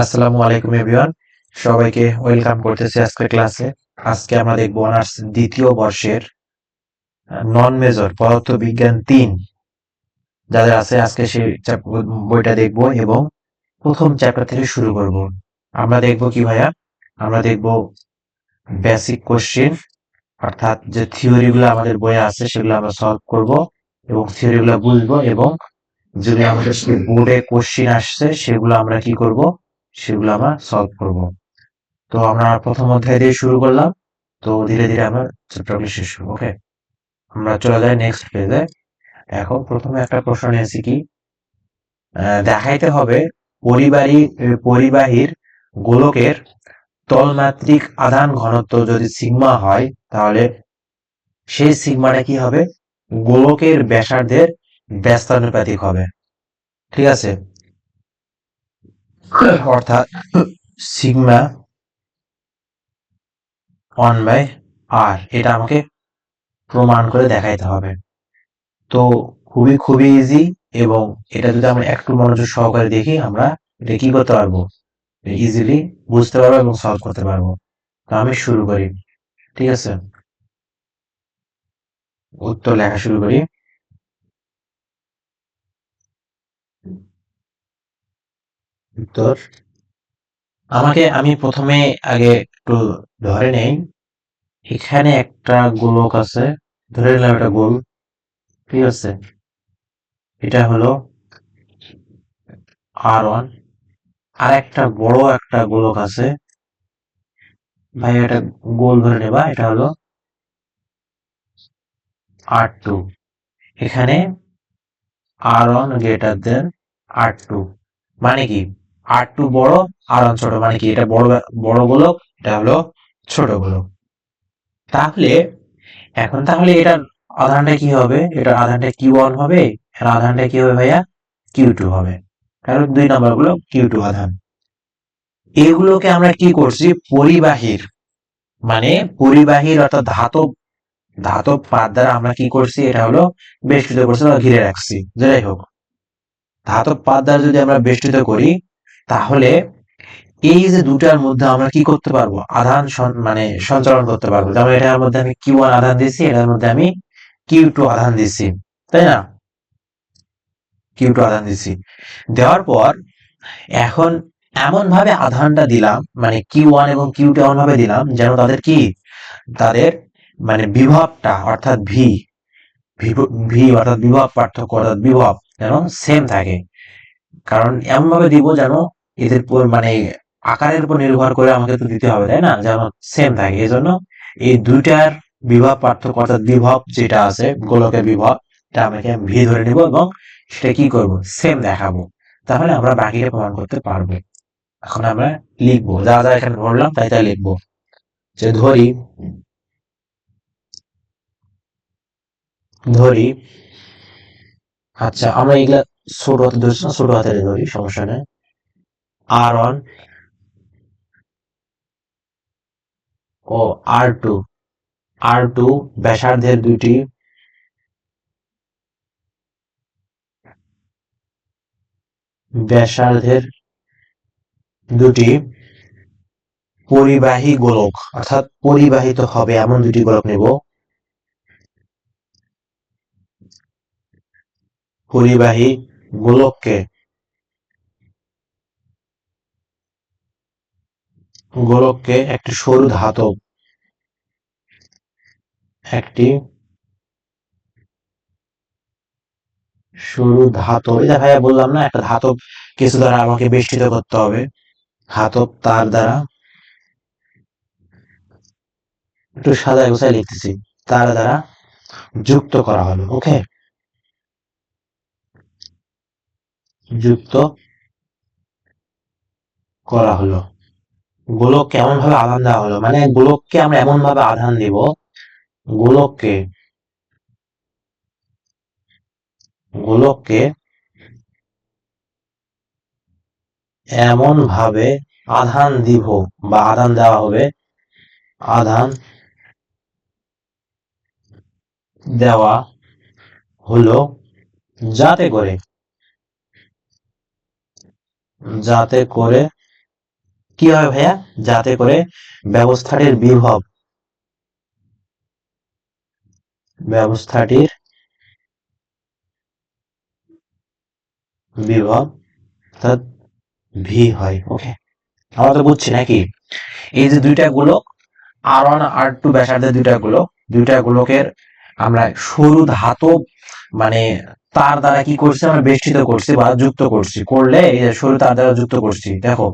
আসসালামু আলাইকুম, এভরিওয়ান। সবাইকে ওয়েলকাম করতেছি আজকের ক্লাসে। আজকে আমরা দেখব অনার্স দ্বিতীয় বর্ষের নন মেজর পদার্থ বিজ্ঞান তিন। যাদের আছে, আজকে সেই বইটা দেখব এবং প্রথম চ্যাপ্টার থেকে শুরু করব। আমরা দেখব কি ভাইয়া? আমরা দেখব বেসিক কোশ্চেন অর্থাৎ যে থিওরিগুলো আমাদের বইয়ে আছে, সেগুলো আমরা সলভ করব এবং থিওরিগুলো বুঝব এবং যদি আমাদের বোর্ডে কোশ্চেন আসছে, সেগুলো আমরা কি করব? সেগুলো আমরা সলভ করব। তো আমরা প্রথম অধ্যায় দিয়ে শুরু করলাম। তো ধীরে ধীরে আমরা চ্যাপ্টারগুলো শেষ করব ওকে আমরা চলে যাই নেক্সট পেজে এখন প্রথমে একটা প্রশ্ন নিয়েছি কি? দেখাইতে হবে পরিবাহী পরিবাহীর গোলকের তলমাত্রিক আধান ঘনত্ব যদি সিগমা হয়, তাহলে সেই সিগমাটা কি হবে? গোলকের ব্যাসার্ধের ব্যস্তানুপাতিক হবে। ঠিক আছে? অর্থাৎ সিগমা ওয়ান বাই আর এটা আমাকে প্রমাণ করে দেখাইতে হবে। তো খুবই খুবই ইজি এবং এটা যদি আমরা একটু মনোযোগ সহকারে দেখি, আমরা এটা কি করতে পারব? ইজিলি বুঝতে পারব এবং সলভ করতে পারব। তো আমি শুরু করি। ঠিক আছে? উত্তর লেখা শুরু করি। উত্তর আমাকে, আমি প্রথমে আগে একটু ধরে নেই। এখানে একটা গোলক আছে। ধরে নিলাম এটা গোল। ঠিক আছে? এটা হলো আর ওয়ান আর একটা বড় একটা গোলক আছে। ভাই এটা গোল ধরে নেবা। এটা হলো আর টু এখানে R one greater than R two মানে কি? আর টু বড়, আর ওয়ান ছোট মানে কি? এটা বড় বড় গোলক এটা হলো ছোট গোলক তাহলে, এখন তাহলে এটার আধানটা কি হবে? এটার আধানটা কিউ ওয়ান হবে আর আধানটা কি হবে ভাইয়া? কিউ টু হবে। কারণ দুই নাম্বারগুলো কিউ টু আধান। এগুলোকে আমরা কি করছি? পরিবাহীর মানে পরিবাহীর অর্থাৎ ধাতব ধাতব পাত দ্বারা আমরা কি করছি? এটা হলো বেষ্টিত করছি ঘিরে রাখছি। যাই হোক, ধাতব পাত দ্বারা যদি আমরা বেষ্টিত করি তাহলে এই যে দুটার মধ্যে আমরা কি করতে পারব? আধান মানে সঞ্চালন করতে পারব। যেমন এটার মধ্যে আমি কিউ ওয়ান আধান দিচ্ছি এটার মধ্যে আমি কিউ টু আধান দিচ্ছি তাই না? কিউ টু আধান দিচ্ছি দেওয়ার পর এখন এমন ভাবে আধানটা দিলাম মানে কিউ ওয়ান এবং কিউ টু এমন ভাবে দিলাম, যেন তাদের কি? তাদের মানে বিভবটা, অর্থাৎ ভি ভি অর্থাৎ বিভব পার্থক্য, অর্থাৎ বিভব যেন সেম থাকে। কারণ এমন ভাবে দিব যেন এদের মানে আকারের উপর নির্ভর করে আমাকে তো দিতে হবে, তাই না? যেন সেম থাকে। এই জন্য এই দুইটার বিভব পার্থক্য অর্থাৎ বিভব যেটা আছে, গোলকের বিভব, এটা আমাকে ভি ধরে নিব এবং সেটা কি করব? সেম দেখাবো। তাহলে আমরা বাকিটা প্রমাণ করতে পারব। এখন আমরা লিখব। যা যা এখানে ধরলাম, তাই তাই লিখব। যে ধরি ধরি আচ্ছা আমরা এগুলা ছোট হাতে ধরছি না, ছোট হাতে ধরি, সমস্যা নেই। আর ওয়ান ও আর টু আর টু ব্যাসার্ধের দুটি ব্যাসার্ধের দুটি পরিবাহী গোলক, অর্থাৎ পরিবাহিত হবে এমন দুটি গোলক নেব। পরিবাহী গোলককে গোলককে একটি সরু ধাতব, একটি সরু ধাতব। এটা ভাইয়া বললাম না, একটা ধাতব কিছু দ্বারা আমাকে বেষ্টিত করতে হবে। ধাতব তার দ্বারা একটু সাদা গোছায় লিখতেছি। তার দ্বারা যুক্ত করা হলো, ওকে? যুক্ত করা হলো। গোলক কেমন ভাবে আধান দেওয়া হলো। মানে গোলককে আমরা এমন ভাবে আধান দিব, গোলককে গোলককে এমন ভাবে আধান দিব বা আধান দেওয়া হবে, আধান দেওয়া হলো যাতে করে যাতে করে কি হয় ভাইয়া? যাতে করে ব্যবস্থাটির বিভব ব্যবস্থাটির বিভব ভি হয় ওকে আমরা তো বুঝছি নাকি? এই যে দুইটা গোলক আর ওয়ান আর টু ব্যাসার্ধের দুইটা গোলক, দুইটা গোলকের আমরা সরু ধাতব মানে তার দ্বারা কি করছি? আমরা বেষ্টিত করছি বা যুক্ত করছি। করলে এই যে সরু তার দ্বারা যুক্ত করছি। দেখো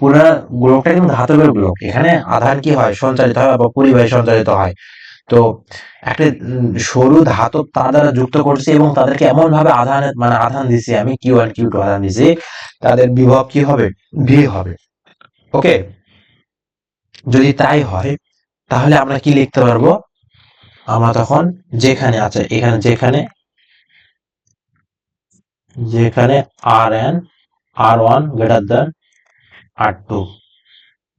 পুরা গোলকটা কিন্তু ধাতবের গোলক এখানে আধান কি হয়? সঞ্চারিত হয় বা পরিবাহী সঞ্চারিত হয়। তো একটা সরু ধাতব তার দ্বারা যুক্ত করছি এবং তাদেরকে এমন ভাবে আধান মানে আধান দিছি, আমি কিউ ওয়ান কিউ টু আধান দিছি, তাদের বিভব কি হবে? ভি হবে। ওকে যদি তাই হয়, তাহলে আমরা কি লিখতে পারব? আমরা তখন যেখানে আছে, এখানে যেখানে যেখানে R and R one greater than R two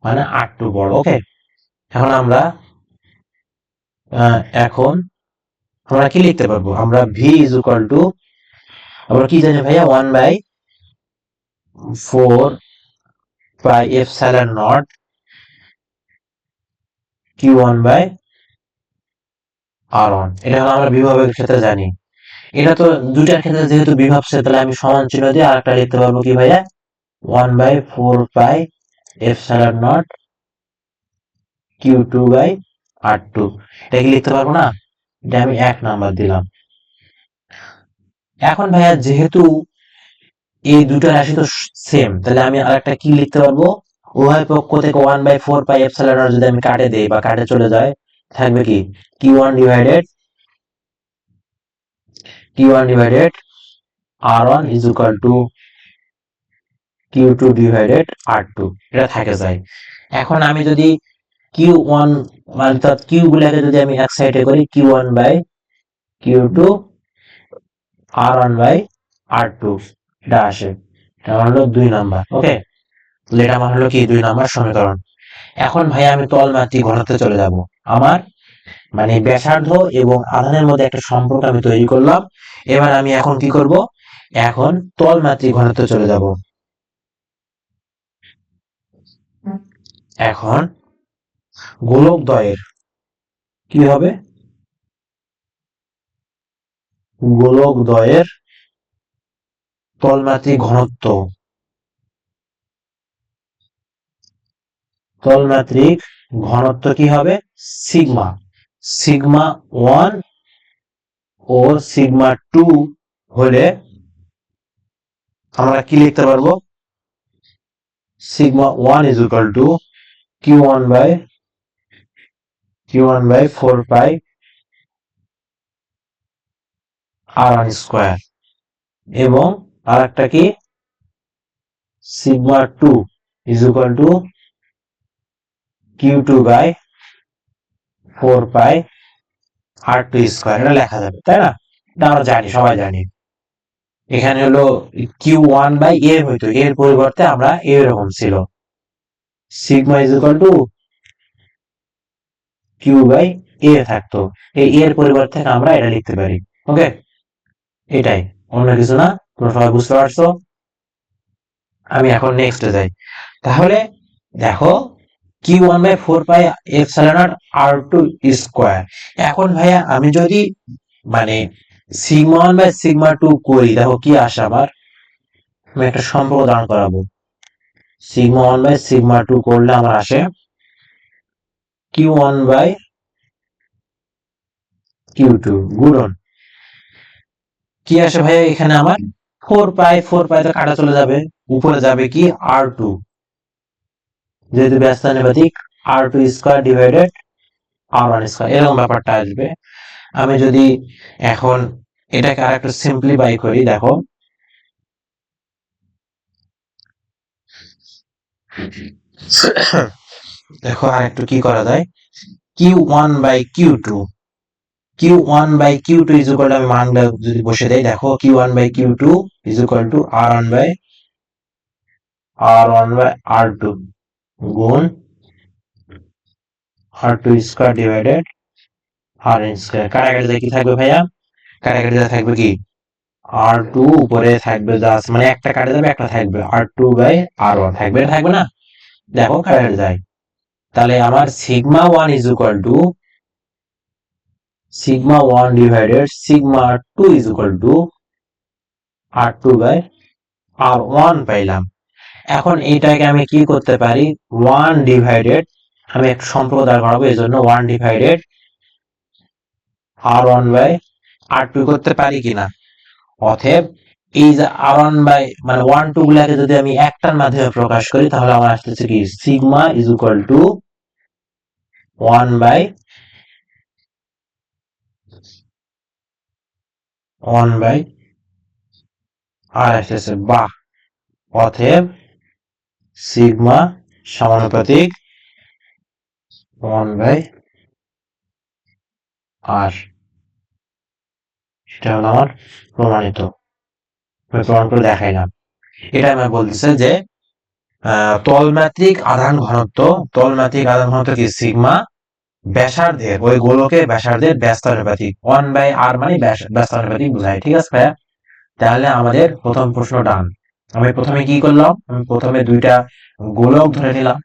মানে আর টু বড় ওকে এখন আমরা এখন আমরা কি লিখতে পারব? আমরা ভি ইজ ইকুয়াল টু আমরা কি জানি ভাইয়া? One by four pi epsilon naught Q one by R one এটা হলো আমরা বিভবের ক্ষেত্রে জানি। এটা তো দুটার ক্ষেত্রে যেহেতু বিভব সে তাহলে আমি সমান চিহ্ন দিয়ে আরেকটা লিখতে পারব কি ভাইয়া? One by four pi epsilon naught Q two by R two এটা কি লিখতে পারব না? এটা আমি এক নাম্বার দিলাম। এখন ভাইয়া, যেহেতু এই দুটো রাশি তো সেম তাহলে আমি আরেকটা কি লিখতে পারব? উভয় পক্ষ থেকে one by four pi epsilon আর যদি আমি কাটে দেই বা কাটে চলে যায়, থাকবে কি? Q one divided Q one divided R one is equal to Q two divided R two এটা থাকে যায়। এখন আমি যদি কিউ ওয়ান অর্থাৎ কিউ গুলাকে যদি আমি এক সাইডে করি Q one by Q two R one by R two এটা আসে। এটা আমার হলো দুই নাম্বার ওকে এটা আমার হলো কি? দুই নাম্বার সমীকরণ। এখন ভাই আমি তলমাত্রিক ঘনত্বে চলে যাব। আমার মানে ব্যাসার্ধ এবং আধানের মধ্যে একটা সম্পর্ক আমি তৈরি করলাম। এবার আমি এখন কি করব? এখন তলমাত্রিক ঘনত্বে চলে যাব। এখন গোলক দ্বয়ের কি হবে? গোলক দ্বয়ের তলমাত্রিক ঘনত্ব। তলমাত্রিক ঘনত্ব কি হবে? সিগমা। সিগমা ওয়ান ও সিগমা টু হলে আমরা কি লিখতে পারব? Sigma one is equal to Q one by Q one by four pi R one square এবং আর একটা কি? Sigma two is equal to Q two by four pi R two square এটা লেখা যাবে, তাই না? এটা আমরা জানি, সবাই জানি। এখানে হলো কিউ ওয়ান বাই এ হইতো এর পরিবর্তে আমরা এরকম ছিল। Sigma is equal to Q by A থাকতো। এই এর পরিবর্তে আমরা এটা লিখতে পারি। ওকে এটাই। অন্য কিছু না? তোমরা সবাই বুঝতে পারছ? আমি এখন নেক্সটে যাই। তাহলে দেখো Q one by four pi epsilon R two square এখন ভাইয়া আমি যদি মানে sigma one by sigma two করি, দেখো কি আসে আমার আমি একটা সম্পর্ক দাঁড় করাবো। Sigma one by sigma two করলে আমার আসে Q one by Q two গুণন কি আসে ভাইয়া এখানে আমার? ফোর পাই ফোর পাই তো কাটা চলে যাবে, উপরে যাবে কি? আর টু যেহেতু ব্যস্তানুপাতিক R two square divided R one square এরকম ব্যাপারটা আসবে। আমি যদি এখন এটাকে আর একটু সিম্পলিফাই করি, দেখো দেখো আর একটু কি করা যায়? Q one by Q two Q one by Q two is equal আমি মানটা যদি বসে দেই, দেখো Q one by Q two is equal to R one by R one by R two গুণ R two square divided R square কাটাকাটিতে কি থাকবে ভাইয়া? কাটাকাটিতে থাকবে কি? আর টু উপরে থাকবে জাস্ট মানে একটা কাটে যাবে, একটা থাকবে। R two by R one থাকবে থাকবে না? দেখো, কাটে যায়। তাহলে আমার sigma one is equal to sigma one divided sigma two is equal to R two by R one পাইলাম। এখন এটাকে আমি কি করতে পারি? ওয়ান ডিভাইডেড আমি একটা সম্পর্ক দাঁড় করাবো এই জন্য one divided R one by R two করতে পারি কিনা? অতএব এই যে আর ওয়ান বাই মানে ওয়ান টু গুলাকে যদি আমি একটার মাধ্যমে প্রকাশ করি, তাহলে আমার আসতেছে কি? Sigma is equal to one by one by R আসতেছে, বাহ! অতএব সিগমা সমানুপাতিক ওয়ান বাই আর সেটা হলো আমার প্রমাণিত। প্রমাণ করে দেখাইলাম এটা আমি বলতেছে যে তলমাত্রিক আধান ঘনত্ব, তলমাত্রিক আধান ঘনত্ব কি? সিগমা ব্যাসার্ধের, ওই গোলকে ব্যাসার্ধের ব্যস্তানুপাতিক ওয়ান বাই আর মানে ব্যাস- ব্যস্তানুপাতিক বোঝায়, ঠিক আছে ভাইয়া? তাহলে আমাদের প্রথম প্রশ্ন ডান। আমি প্রথমে কি করলাম? আমি প্রথমে দুইটা গোলক ধরে নিলাম।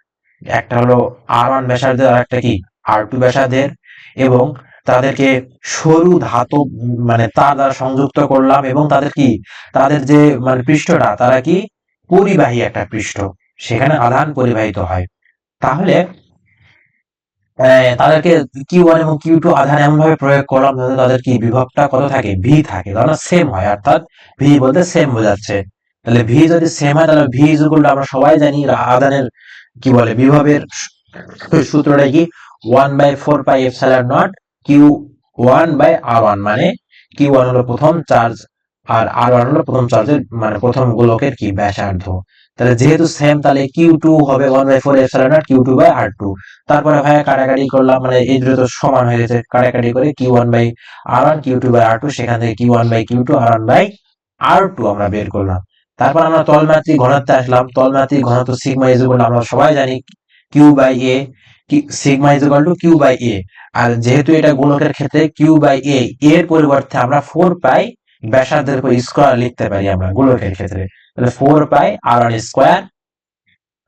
একটা হলো আর ওয়ান ব্যাসার্ধের আর একটা কি? আর টু ব্যাসার্ধের। এবং তাদেরকে সরু ধাতব মানে তার দ্বারা সংযুক্ত করলাম এবং তাদের কি? তাদের যে মানে পৃষ্ঠটা, তারা কি? পরিবাহী একটা পৃষ্ঠ। সেখানে আধান পরিবাহিত হয়। তাহলে তাদেরকে কিউ ওয়ান এবং কিউ টু আধান এমন ভাবে প্রয়োগ করলাম যাতে তাদের কি? বিভবটা কত থাকে? ভি থাকে। তাহলে সেম হয়, অর্থাৎ ভি বলতে সেম বোঝাচ্ছে। তাহলে ভি যদি সেম হয়, তাহলে ভি ইজ আমরা সবাই জানি আধানের কি বলে, বিভবের সূত্রটা কি? One by four pi epsilon naught Q one by R one মানে কিউ ওয়ান হলো প্রথম চার্জ আর আর ওয়ান হলো প্রথম চার্জের মানে প্রথম গোলকের কি ব্যাসার্ধ। তাহলে যেহেতু সেম তাহলে কিউ টু হবে one by four epsilon naught Q two by R two তারপরে ভাইয়া কাটাকাটি করলাম মানে এই দুটো তো সমান হয়ে গেছে, কাটাকাটি করে Q one by R one Q two by R two সেখান থেকে Q one by Q two R one by R two আমরা বের করলাম। তারপর আমরা তলমাত্রিক ঘনত্বে আসলাম তলমাত্রিক ঘনত্ব সিগমা ইজ আমরা সবাই জানি Q by A sigma is equal to Q by A আর যেহেতু এটা গোলকের ক্ষেত্রে কিউ বাই এ এর পরিবর্তে আমরা ফোর পাই ব্যাসার্ধের উপর স্কোয়ার লিখতে পারি আমরা গোলকের ক্ষেত্রে। তাহলে four pi R one square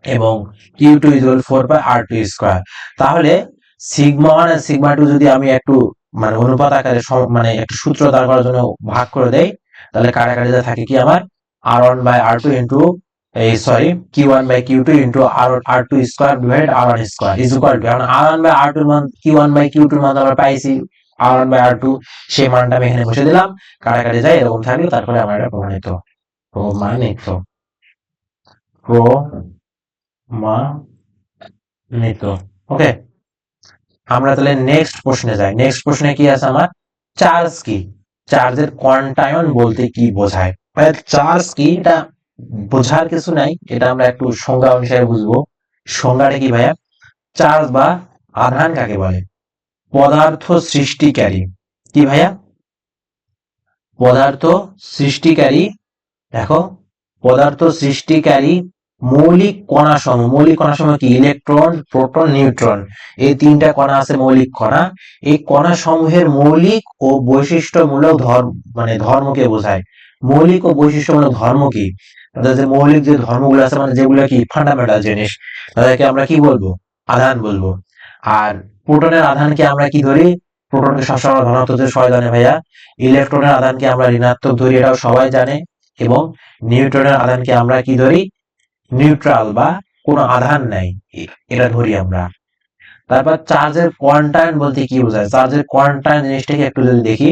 এবং Q two is four pi R two square তাহলে সিগমা ওয়ান আর সিগমা টু যদি আমি একটু মানে অনুপাত আকারে মানে একটু সূত্র দাঁড় করার জন্য ভাগ করে দেই, তাহলে কাটাকাটিতে থাকে কি আমার? R one by R two into এই sorry Q one by Q two into R R two square divide R one square is equal to এখন আর ওয়ান বাই আর টুর মান কিউ ওয়ান বাই কিউ টুর মান আমরা পাইছি। R one by R two সেই মানটা আমি এখানে বসে দিলাম। কাটাকাটি যায়, এরকম থাকলে তারপরে আমার এটা প্রমাণিত। প্রমাণিত। প্রমাণিত। ওকে আমরা তাহলে নেক্সট প্রশ্নে যাই। নেক্সট প্রশ্নে কি আছে আমার? চার্জ কি চার্জের কোয়ান্টায়ন বলতে কি বোঝায়? চার্জ কি এটা বোঝার কিছু নাই, এটা আমরা একটু সংজ্ঞা অনুসারে বুঝব। সংজ্ঞাটা কি ভাইয়া? চার্জ বা আধান কাকে বলে? পদার্থ সৃষ্টিকারী। কি ভাইয়া? পদার্থ সৃষ্টিকারী, দেখো, পদার্থ সৃষ্টিকারী মৌলিক কণা সমূহ। মৌলিক কণা সমূহ কি? Electron, proton, neutron. এই তিনটা কণা আছে মৌলিক কণা। এই কণা সমূহের মৌলিক ও বৈশিষ্ট্যমূলক ধর্ম মানে ধর্মকে বোঝায়। মৌলিক ও বৈশিষ্ট্যমূলক ধর্ম কি? তাদের যে মৌলিক যে ধর্মগুলো আছে মানে যেগুলো কি ফান্ডামেন্টাল জিনিস, তাদেরকে আমরা কি বলব? আধান বলব। আর প্রোটনের আধানকে আমরা কি ধরি? প্রোটনকে সবসময় ধনাত্মক সবাই জানে ভাইয়া, ইলেকট্রনের আধানকে আমরা ঋণাত্মক ধরি, এটাও সবাই জানে। এবং নিউট্রনের আধানকে আমরা কি ধরি? নিউট্রাল বা কোনো আধান নাই এটা ধরি আমরা। তারপর চার্জের কোয়ান্টাইন বলতে কি বোঝায়? চার্জের কোয়ান্টাইন জিনিসটাকে একটু যদি দেখি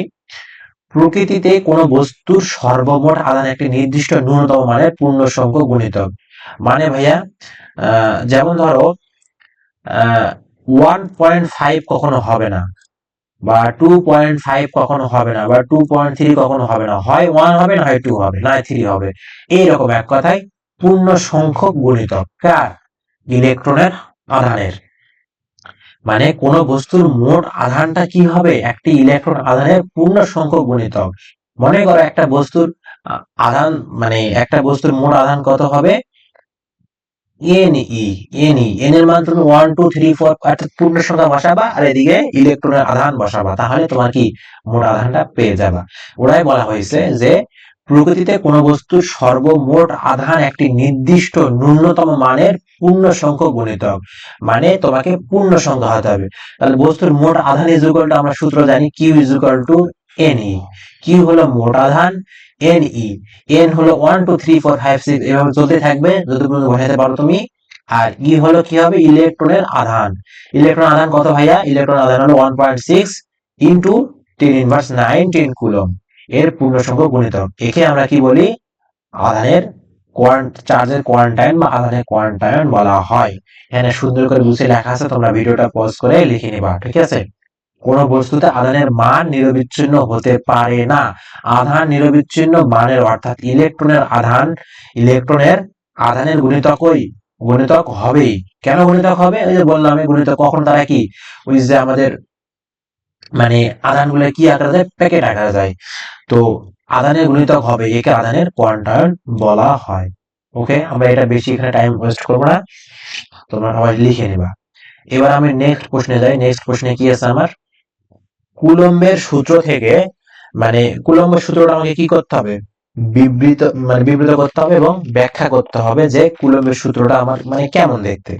প্রকৃতিতে কোনো বস্তুর সর্বমোট আধান একটি নির্দিষ্ট ন্যূনতম মানের পূর্ণ সংখ্যক গুণিতক মানে ভাইয়া যেমন ধরো ওয়ান পয়েন্ট ফাইভ কখনো হবে না, বা টু পয়েন্ট ফাইভ কখনো হবে না, বা টু পয়েন্ট থ্রি কখনো হবে না, হয় ওয়ান হবে না, হয় টু হবে, না থ্রি হবে। এইরকম এক কথায় পূর্ণ সংখ্যক গুণিতক কার? ইলেকট্রনের আধানের। মানে কোন বস্তুর মোট আধানটা কি হবে? একটি ইলেকট্রন আধানের পূর্ণ সংখ্যক গুণিতক মনে করো একটা বস্তুর আধান মানে একটা বস্তুর মোট আধান কত হবে? N E one two three four পূর্ণ সংখ্যা বসাবা আর এদিকে ইলেকট্রনের আধান বসাবা। তাহলে তোমার কি মোট আধানটা পেয়ে যাবা? ওরাই বলা হয়েছে যে প্রকৃতিতে কোনো বস্তুর সর্বমোট আধান একটি নির্দিষ্ট ন্যূনতম মানের পূর্ণ সংখ্যক গণিতক মানে তোমাকে পূর্ণ সংখ্যা হতে হবে। তাহলে বস্তুর মোট আধান ইজ টু আমরা সূত্র জানি Q is to N E Q হলো মোট আধান এন ই এন হলো one two three four five six এভাবে চলতে থাকবে যত পর্যন্ত বসাতে পারো তুমি। আর ই হলো কি হবে? ইলেকট্রনের আধান। ইলেকট্রন আধান কত ভাইয়া? ইলেকট্রন আধান হলো one point six into ten inverse nineteen coulomb এর পূর্ণ সংখ্যক গুণিতক। একে আমরা কি বলি? আধানের চার্জের কোয়ান্টাইন বা আধানের কোয়ান্টাইন বলা হয়। এখানে সুন্দর করে বুঝে লেখা আছে, তোমরা ভিডিওটা পজ করে লিখে নিবা, ঠিক আছে? কোন বস্তুতে আধানের মান নিরবিচ্ছিন্ন হতে পারে না। আধান নিরবিচ্ছিন্ন মানের অর্থাৎ ইলেকট্রনের আধান, ইলেকট্রনের আধানের গুণিতকই গুণিতক হবেই। কেন গুণিতক হবে? ওই যে বললাম গুণিতক কখন তারা কি? ওই যে আমাদের মানে আধানগুলো কি আকারে যায়? প্যাকেট আকারে যায়। তো আধানের গুণিতক হবে একে আধানের কোয়ান্টায়ন বলা হয়। ওকে আমরা এটা বেশি এখানে টাইম ওয়েস্ট করব না। তোমরা সবাই লিখে নেবা। এবার আমি নেক্সট প্রশ্নে যাই। নেক্সট প্রশ্নে কি আছে আমার? কুলম্বের সূত্র থেকে মানে কুলম্বের সূত্রটা আমাকে কি করতে হবে? বিবৃত মানে বিবৃত করতে হবে এবং ব্যাখ্যা করতে হবে যে কুলম্বের সূত্রটা আমার মানে কেমন দেখতে।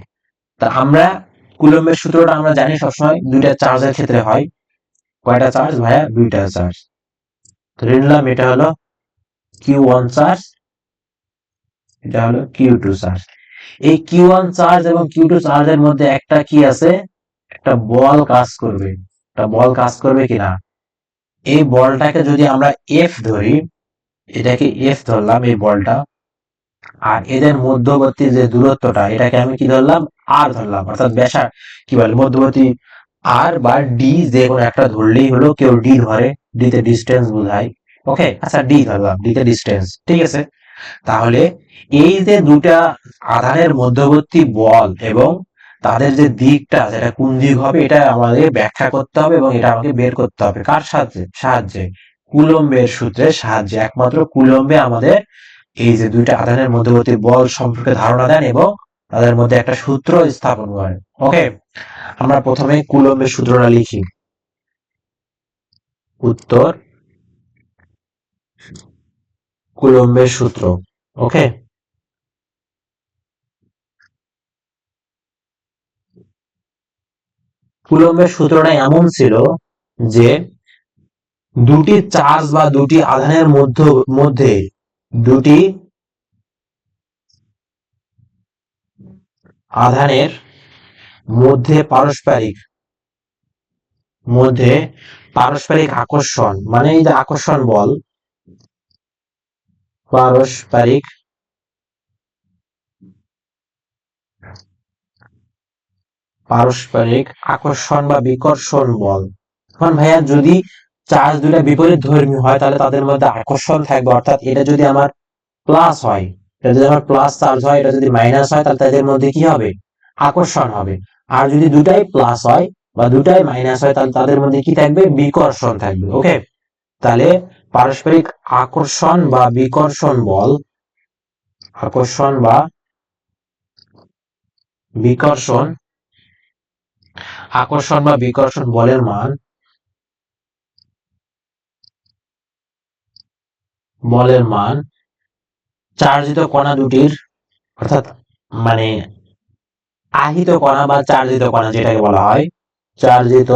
তা আমরা কুলম্বের সূত্রটা আমরা জানি সবসময় দুইটা চার্জের ক্ষেত্রে হয়। কয়টা চার্জ ভাইয়া? দুইটা চার্জ। ধরে নিলাম এটা হলো কিউ ওয়ান চার্জ, এটা হলো কিউ টু চার্জ। এই কিউ ওয়ান চার্জ এবং কিউ টু চার্জের মধ্যে একটা কি আছে? একটা বল কাজ করবে। একটা বল কাজ করবে কিনা? এই বলটাকে যদি আমরা এফ ধরি, এটাকে এফ ধরলাম এই বলটা, আর এদের মধ্যবর্তী যে দূরত্বটা, এটাকে আমি কি ধরলাম? আর ধরলাম। অর্থাৎ ব্যাসার কি বলে? মধ্যবর্তী আর বা ডি যে কোনো একটা ধরলেই হলো কেউ ডি ধরে ডি তে ডিস্টেন্স বোঝায়। ওকে আচ্ছা ডি ধরলাম ডি তে ডিস্টেন্স ঠিক আছে? তাহলে এই যে দুটা আধানের মধ্যবর্তী বল এবং তাদের যে দিকটা, যেটা কোন দিক হবে, এটা আমাদের ব্যাখ্যা করতে হবে এবং এটা আমাকে বের করতে হবে। কার সাহায্যে? সাহায্যে কুলম্বের সূত্রের সাহায্যে। একমাত্র কুলম্বে আমাদের এই যে দুইটা আধানের মধ্যবর্তী বল সম্পর্কে ধারণা দেন এবং তাদের মধ্যে একটা সূত্র স্থাপন করেন ওকে আমরা প্রথমে কুলম্বের সূত্রটা লিখি। উত্তর কুলম্বের সূত্র। ওকে কুলম্বের সূত্রটা এমন ছিল যে দুটি চার্জ বা দুটি আধানের মধ্যে মধ্যে দুটি আধানের মধ্যে পারস্পরিক মধ্যে পারস্পরিক আকর্ষণ মানে এই যে আকর্ষণ বল, পারস্পরিক পারস্পরিক আকর্ষণ বা বিকর্ষণ বল। এখন ভাইয়া যদি চার্জ দুটা বিপরীত ধর্মী হয়, তাহলে তাদের মধ্যে আকর্ষণ থাকবে, অর্থাৎ এটা যদি আমার প্লাস হয় এটা যদি প্লাস চার্জ হয়, এটা যদি মাইনাস হয়, তাহলে তাদের মধ্যে কি হবে? আকর্ষণ হবে। আর যদি দুটাই প্লাস হয় বা দুটাই মাইনাস হয়, তাহলে তাদের মধ্যে কি থাকবে? বিকর্ষণ থাকবে ওকে তাহলে পারস্পরিক আকর্ষণ বা বিকর্ষণ বল, আকর্ষণ বা বিকর্ষণ, আকর্ষণ বা বিকর্ষণ বলের মান বলের মান চার্জিত কণা দুটির, অর্থাৎ মানে আহিত কণা বা চার্জিত কণা যেটাকে বলা হয়, চার্জিত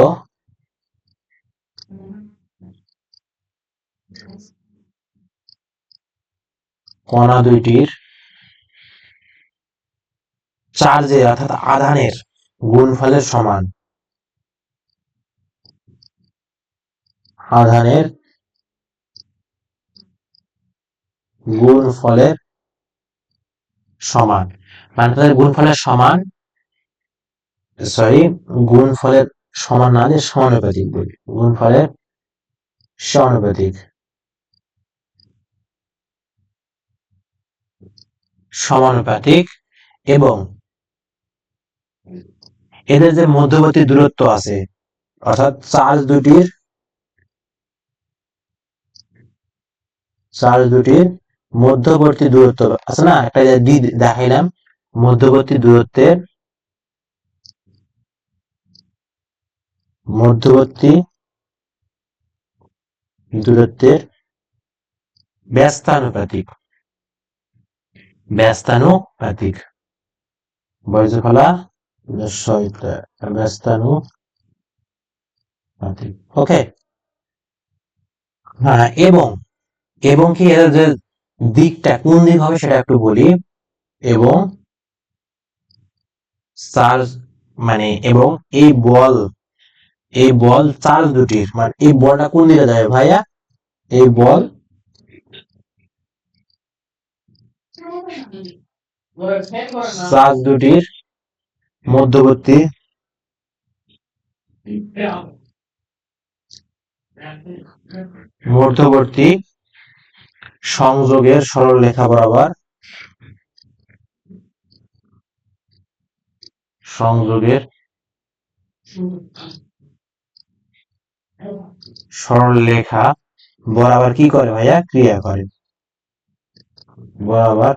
কণা দুইটির চার্জের, অর্থাৎ আধানের গুণফলের সমান। আধানের গুণফলের সমান। মানে তাদের গুণফলের সমান সরি গুণফলের সমান না দিয়ে সমানুপাতিক বলি গুণফলের সমানুপাতিক। সমানুপাতিক এবং এদের যে মধ্যবর্তী দূরত্ব আছে, অর্থাৎ চার্জ দুটির চার্জ দুটির মধ্যবর্তী দূরত্ব, আছে না? একটা দেখাইলাম, মধ্যবর্তী দূরত্বের মধ্যবর্তী দূরত্বের ব্যস্তানুপাতিক ব্যস্তানুপাতিক। ওকে হ্যাঁ এবং এবং কি? দিকটা কোন দিক হবে সেটা একটু বলি। এবং চার্জ মানে এবং এই বল এই বল চার্জ দুটির মানে এই বলটা কোন দিকে যাবে ভাইয়া? এই বল চার্জ দুটির মধ্যবর্তী মধ্যবর্তী সংযোগের সরল লেখা বরাবর সংযোগের সরল লেখা বরাবর কি করে ভাইয়া? ক্রিয়া করে। বরাবর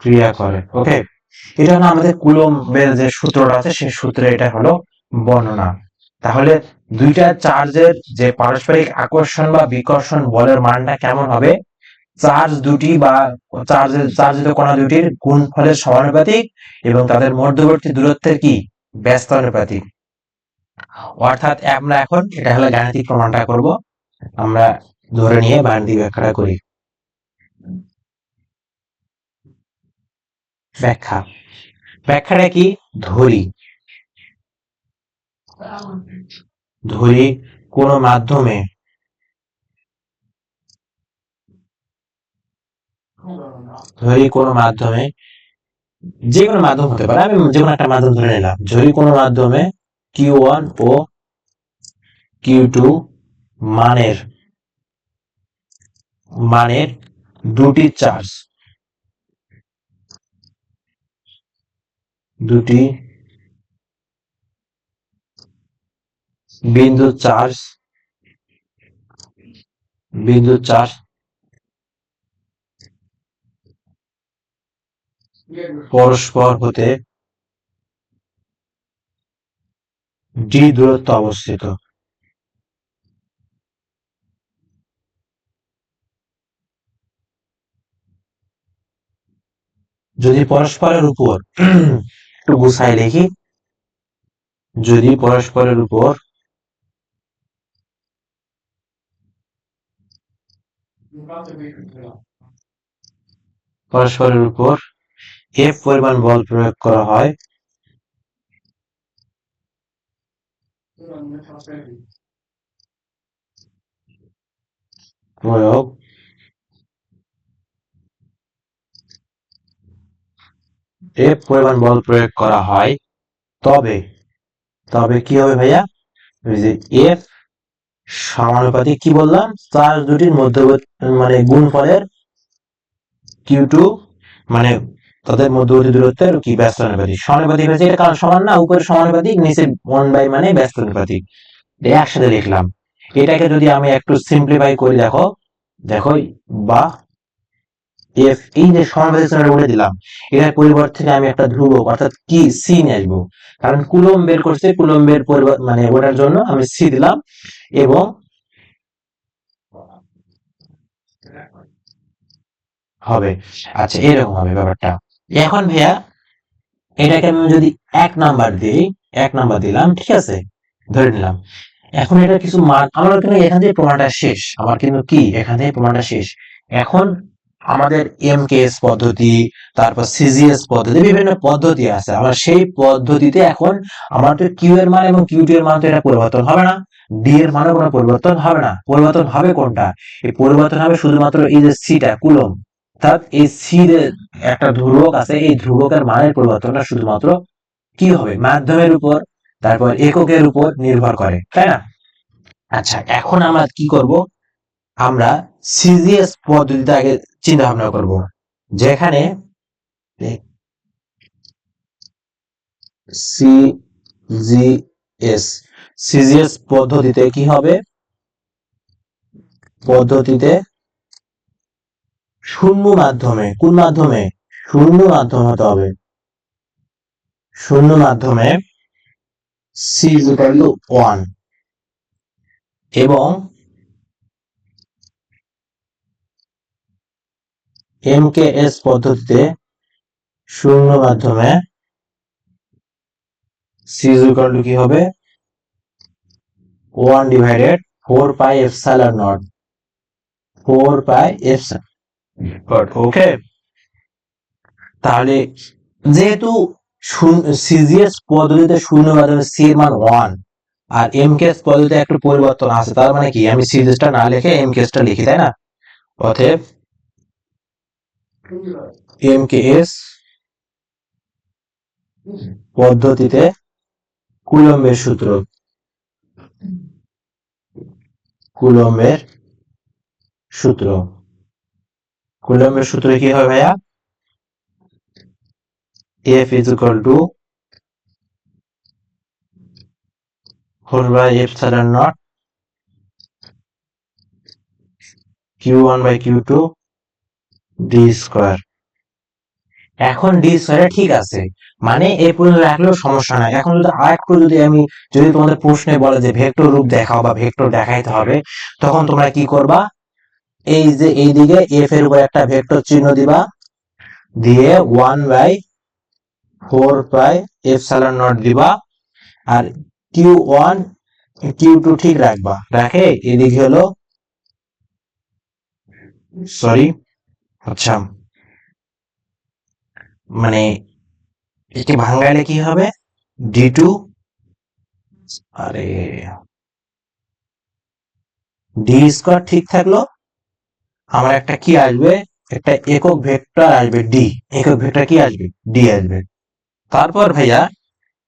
ক্রিয়া করে। ওকে এটা হলো আমাদের কুলম্বের যে সূত্রটা আছে, সেই সূত্রে এটা হলো বর্ণনা। তাহলে দুইটা চার্জের যে পারস্পরিক আকর্ষণ বা বিকর্ষণ বলের মানটা কেমন হবে? চার্জ দুটি বা চার্জের চার্জিত কণা দুটির গুণফলের সমানুপাতিক এবং তাদের মধ্যবর্তী দূরত্বের কি? ব্যস্ত অনুপাতিক। অর্থাৎ আমরা এখন, এটা হলো গাণিতিক প্রমাণটা করব। আমরা ধরে নিয়ে গাণিতিক ব্যাখ্যাটা করি। ব্যাখ্যা। ব্যাখ্যাটা কি? ধরি। ধরি কোন মাধ্যমে ধরি কোন মাধ্যমে যে কোনো মাধ্যম হতে পারে। আমি যে কোনো একটা মাধ্যম ধরে নিলাম। ধরি কোনো মাধ্যমে কিউ ওয়ান ও কিউ টু মানের মানের দুটি চার্জ দুটি বিন্দু চার্জ বিন্দু চার্জ পরস্পর হতে ডি দূরত্ব অবস্থিত। যদি পরস্পরের উপর, একটু গুছাই লিখি যদি পরস্পরের উপর পরস্পরের উপর এফ পরিমাণ বল প্রয়োগ করা হয়। প্রয়োগ। এফ পরিমাণ বল প্রয়োগ করা হয়। তবে তবে কি হবে ভাইয়া? এফ সমানুপাতিক কি বললাম? চার্জ দুটির মধ্যবর্তী মানে গুণফলের কিউ টু মানে তাদের মধ্যবর্তী দূরত্বের কি ব্যস্ত অনুপাতিক সমানুপাতিক হয়েছে এটা কারণ সমান না? উপরে সমানুপাতিক নিচে ওয়ান বাই মানে ব্যস্ত অনুপাতিক একসাথে লিখলাম। এটাকে যদি আমি একটু সিম্পলিফাই করি, দেখো দেখো, বা এফ এই যে চিহ্নটা বলে দিলাম, এটার পরিবর্তে আমি একটা ধ্রুবক, অর্থাৎ কি সি নিয়ে আসব। কারণ কুলম বের করছে, কুলম্বের মানে ওটার জন্য আমি সি দিলাম এবং হবে। আচ্ছা এরকম হবে ব্যাপারটা। এখন ভাইয়া, এটাকে আমি যদি এক নাম্বার দিই, এক নাম্বার দিলাম, ঠিক আছে? ধরে নিলাম। এখন এটা কিছু মান, আমার কিন্তু এখান থেকে প্রমাণটা শেষ। আমার কিন্তু কি এখান থেকে প্রমাণটা শেষ। এখন আমাদের এম পদ্ধতি, তারপর সিজিএস পদ্ধতি, বিভিন্ন পদ্ধতি আছে। আমার সেই পদ্ধতিতে এখন আমার তো কিউ এর মান এবং কিউ এর মান তো এটা পরিবর্তন হবে না। ডি এর মানও কোনো পরিবর্তন হবে না। পরিবর্তন হবে কোনটা? এই পরিবর্তন হবে শুধুমাত্র এই যে সিটা কুলম অর্থাৎ এই সির একটা ধ্রুবক আছে, এই ধ্রুবকের মানের পরিবর্তনটা শুধুমাত্র কি হবে? মাধ্যমের উপর, তারপর এককের উপর নির্ভর করে, তাই না? আচ্ছা এখন আমরা কি করব? আমরা সিজিএস পদ্ধতিতে আগে চিন্তা ভাবনা করব। যেখানে সিজিএস সিজিএস পদ্ধতিতে কি হবে? পদ্ধতিতে শূন্য মাধ্যমে, কোন মাধ্যমে? শূন্য মাধ্যম হতে হবে। শূন্য মাধ্যমে সি ওয়ান এবং এমকেএস পদ্ধতিতে শূন্য মাধ্যমে সি ইকুয়াল টু কি হবে? One divided four pi epsilon naught four pi epsilon okay তাহলে যেহেতু সিজিএস পদ্ধতিতে শূন্য মাধ্যমে সি এর মান ওয়ান আর এম কেস পদ্ধতিতে একটু পরিবর্তন আছে, তার মানে কি? আমি সিজিএসটা না লিখে এম কেসটা লিখি, তাই না? অতএব এম কে এস পদ্ধতিতে কুলম্বের সূত্র। কুলম্বের সূত্র। কুলম্বের সূত্র কি হয় ভাইয়া? F is by F 4 by epsilon naught Q1 by Q2 D square এখন ডি স্কয়ারে ঠিক আছে। মানে এই পর্যন্ত রাখলেও সমস্যা নাই। এখন যদি আরেকটু যদি আমি, যদি তোমাদের প্রশ্নে বলে যে ভেক্টর রূপ দেখাও বা ভেক্টর দেখাইতে হবে, তখন তোমরা কি করবা? এই যে এই দিকে এফ এর উপর একটা ভেক্টর চিহ্ন দিবা। দিয়ে one by four pi epsilon naught দিবা। আর কিউ ওয়ান কিউ টু ঠিক রাখবা। রাখে, এদিকে হলো সরি আচ্ছা। মানে এটি ভাঙ্গাইলে কি হবে? ডি টু আরে। ডি স্কোয়ার ঠিক থাকল। আমার একটা কি আসবে? একটা একক ভেক্টর আসবে ডি একক ভেক্টর কি আসবে? ডি আসবে। তারপর ভাইয়া,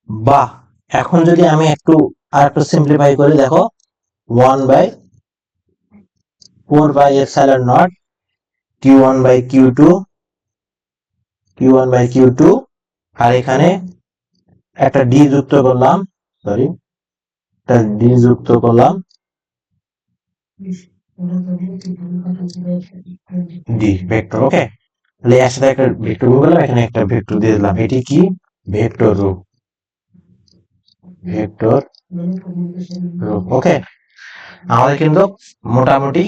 বাহ! এখন যদি আমি একটু আর একটু সিম্পলিফাই করে, দেখো one by four pi epsilon naught Q one by Q two Q one by Q two আর এখানে একটা ডি যুক্ত করলাম সরি একটা ডি যুক্ত করলাম ডি ভেক্টর ওকে তাহলে এর সাথে একটা ভেক্টর করলাম, এখানে একটা ভেক্টর দিয়ে দিলাম, এটি কি? ভেক্টর রূপ ভেক্টর রূপ ওকে আমাদের কিন্তু মোটামুটি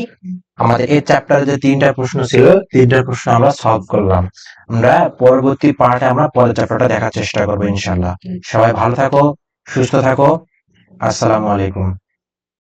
আমাদের এই চ্যাপ্টারে যে তিনটা প্রশ্ন ছিল তিনটা প্রশ্ন আমরা সলভ করলাম। আমরা পরবর্তী পার্টে আমরা পরের চ্যাপ্টারটা দেখার চেষ্টা করব ইনশাল্লাহ সবাই ভালো থাকো সুস্থ থাকো। আসসালামু আলাইকুম।